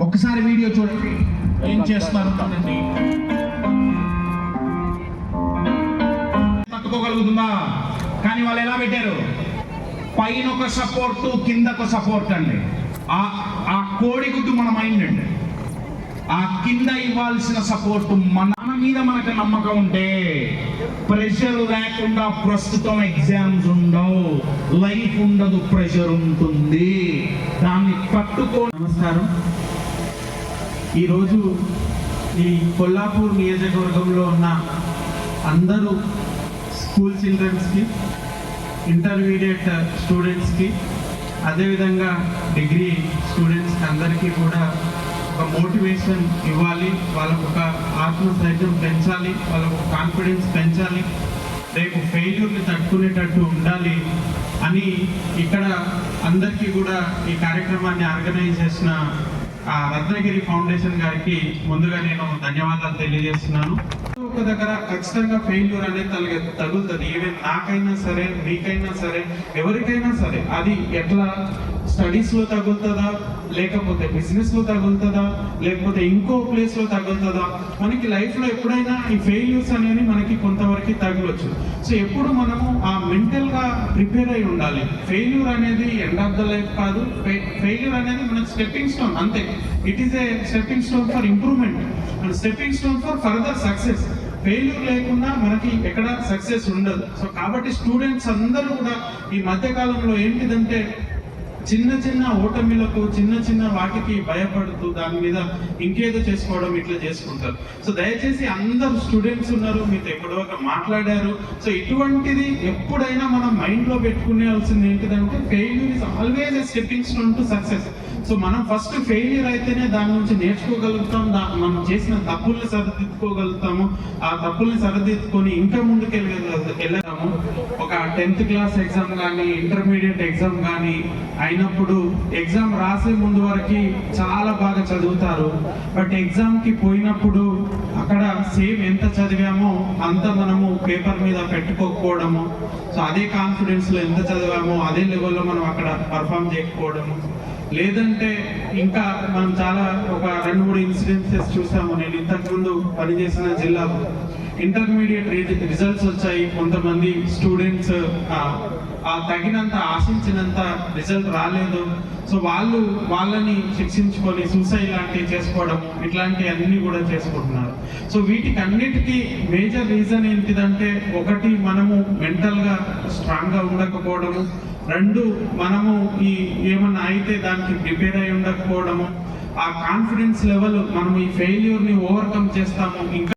ఒక్కసారి వీడియో చూడండి. ఏం చేస్తారు చూడండి పట్టుకోగలుగుతుందా కానీ వాళ్ళు ఎలా పెట్టారు? పైన ఒక సపోర్ట్ కింద ఒక సపోర్ట్ అండి. ఆ ఆ కోడిగుడ్డు మన మైండ్ అండి. ఆ కింద ఇవ్వాల్సిన సపోర్ట్ మన మీద మనకు నమ్మకం ఉంటే ప్రెషర్ లేకుండా ప్రస్తుతం ఎగ్జామ్స్ ఉండవు. లైఫ్ ఉండదు ప్రెషర్ ఉంటుంది. దాన్ని పట్టుకో నమస్కారం. ఈరోజు ఈ కొల్లాపూర్ నియోజకవర్గంలో ఉన్న అందరూ స్కూల్ చిల్డ్రన్స్కి ఇంటర్మీడియట్ స్టూడెంట్స్కి అదేవిధంగా డిగ్రీ స్టూడెంట్స్కి అందరికీ కూడా ఒక మోటివేషన్ ఇవ్వాలి. వాళ్ళకు ఒక ఆత్మసైర్యం పెంచాలి. వాళ్ళకు కాన్ఫిడెన్స్ పెంచాలి. రేపు ఫెయిల్యూర్ని తట్టుకునేటట్టు ఉండాలి అని ఇక్కడ అందరికీ కూడా ఈ కార్యక్రమాన్ని ఆర్గనైజ్ చేసిన రత్నగిరి ఫౌండేషన్ గారికి ముందుగా నేను ధన్యవాదాలు తెలియజేస్తున్నాను. ఒక్క దగ్గర ఖచ్చితంగా ఫెయిల్యూర్ అనేది తలగ తగులుతుంది. ఈవెన్ నాకైనా సరే మీకైనా సరే ఎవరికైనా సరే అది ఎట్లా స్టడీస్లో తగులుతుందా లేకపోతే బిజినెస్లో తగులుతుందా లేకపోతే ఇంకో ప్లేస్లో తగులుతుందా? మనకి లైఫ్లో ఎప్పుడైనా ఈ ఫెయిల్యూర్స్ అనేవి మనకి కొంతవరకు తగలొచ్చు. సో ఎప్పుడు మనము ఆ మెంటల్గా ప్రిపేర్ అయి ఉండాలి. ఫెయిల్యూర్ అనేది ఎండ్ ఆఫ్ ద లైఫ్ కాదు. ఫెయిల్యూర్ అనేది మనకి స్టెప్పింగ్ స్టోన్ అంతే. It is a stepping stone for improvement and stepping stone for further success failure లేకుండా మనకి ఎక్కడ సక్సెస్ ఉండదు. సో కాబట్టి స్టూడెంట్స్ అందరూ కూడా ఈ మధ్యకాలంలో ఏంటిదంటే చిన్న చిన్న ఓటమిలకు చిన్న చిన్న వాటికి భయపడుతూ దాని మీద ఇంకేదో చేసుకోవడం ఇట్లా చేసుకుంటారు. సో దయచేసి అందరు స్టూడెంట్స్ ఉన్నారు మీతో ఎక్కడో ఒక మాట్లాడారు. సో ఇటువంటిది ఎప్పుడైనా మనం మైండ్లో పెట్టుకునేవాల్సింది ఏంటిదంటే failure is always a stepping stone to success so మనం ఫస్ట్ ఫెయిల్యూర్ అయితేనే దాని నుంచి నేర్చుకోగలుగుతాం. దా- మనం చేసిన తప్పుల్ని సరిదిద్దుకోగలుగుతాము. ఆ తప్పుల్ని సరిదిద్దుకొని ఇంకా ముందుకు వెళ్ళగలము ఒక టెన్త్ క్లాస్ ఎగ్జామ్ కానీ ఇంటర్మీడియట్ ఎగ్జామ్ కానీ అయినప్పుడు ఎగ్జామ్ రాసే ముందు వరకు చాలా బాగా చదువుతారు. బట్ ఎగ్జామ్కి పోయినప్పుడు అక్కడ సేమ్ ఎంత చదివామో అంత మనము పేపర్ మీద పెట్టుకోకపోవడము. సో అదే కాన్ఫిడెన్స్లో ఎంత చదివామో అదే లెవెల్లో మనం అక్కడ పర్ఫామ్ చేయకపోవడము. లేదంటే ఇంకా మనం చాలా ఒక రెండు మూడు ఇన్సిడెన్సెస్ చూసాము. నేను ఇంతకుముందు పనిచేసిన జిల్లాలో. ఇంటర్మీడియట్ రిజల్ట్స్ వచ్చాయి. కొంతమంది స్టూడెంట్స్ ఆ తగినంత ఆశించినంత రిజల్ట్ రాలేదు. సో వాళ్ళు వాళ్ళని శిక్షించుకొని సూసైడ్ లాంటివి చేసుకోవడం ఇట్లాంటి అన్ని కూడా చేసుకుంటున్నారు. సో వీటికి అన్నిటికీ మేజర్ రీజన్ ఏంటిదంటే ఒకటి మనము మెంటల్గా స్ట్రాంగ్గా ఉండకపోవడము. రెండు మనము ఈ ఏమన్నా అయితే దానికి ప్రిపేర్ అయి ఉండకపోవడము. ఆ కాన్ఫిడెన్స్ లెవెల్ మనం ఈ ఫెయిల్యూర్ని ఓవర్కమ్ చేస్తాము. ఇంకా